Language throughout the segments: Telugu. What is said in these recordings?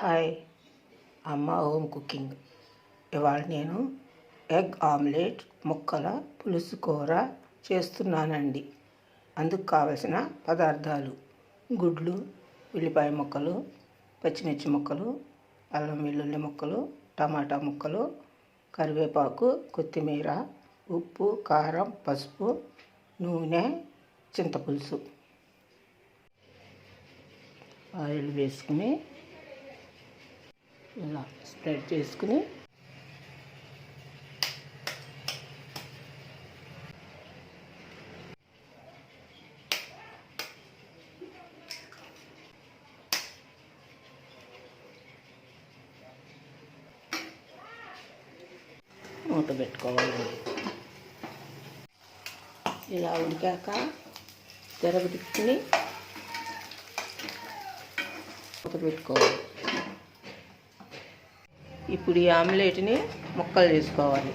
హాయ్. అమ్మ హోమ్ కుకింగ్. ఇవాళ నేను ఎగ్ ఆమ్లెట్ ముక్కల పులుసు కూర చేస్తున్నానండి. అందుకు కావలసిన పదార్థాలు గుడ్లు ఉల్లిపాయ ముక్కలు పచ్చిమిర్చి ముక్కలు అల్లం వెల్లుల్లి ముక్కలు టమాటా ముక్కలు కరివేపాకు కొత్తిమీర ఉప్పు కారం పసుపు నూనె చింతపులుసు. ఆయిల్ వేసుకుని ఇలా స్ప్రెడ్ చేసుకుని మూత పెట్టుకోవాలి. ఇలా ఉడికాక తిరగతిక్కుని మూత పెట్టుకోవాలి. ఇప్పుడు ఈ ఆమ్లెట్ని ముక్కలు తీసుకోవాలి.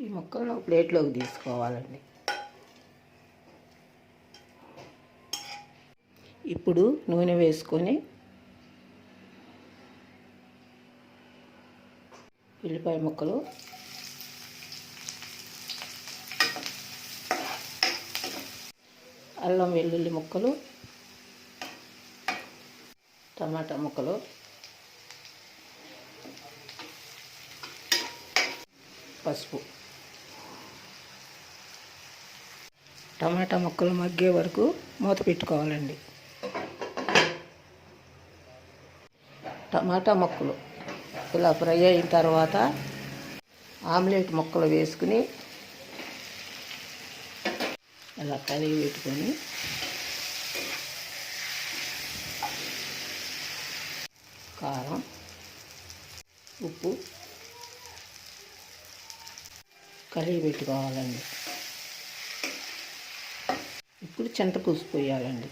ఈ ముక్కలను ప్లేట్లోకి తీసుకోవాలండి. ఇప్పుడు నూనె వేసుకొని ఉల్లిపాయ ముక్కలు అల్లం వెల్లుల్లి ముక్కలు టమాటా ముక్కలు పసుపు. టమాటా ముక్కలు మగ్గే వరకు మూత పెట్టుకోవాలండి. టమాటా ముక్కలు ఇలా ఫ్రై అయిన తర్వాత ఆమ్లెట్ ముక్కలు వేసుకుని ఇలా కలిగి పెట్టుకొని కారం ఉప్పు కలిగి పెట్టుకోవాలండి. ఇప్పుడు చింతపూసు పోయాలండి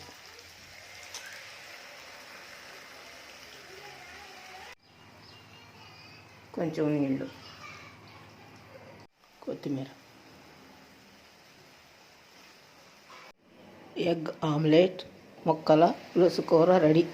కొంచెం నీళ్ళు కొత్తిమీర ఎగ్ ఆమ్లెట్ మొక్కల పులుసు కూర రెడీ.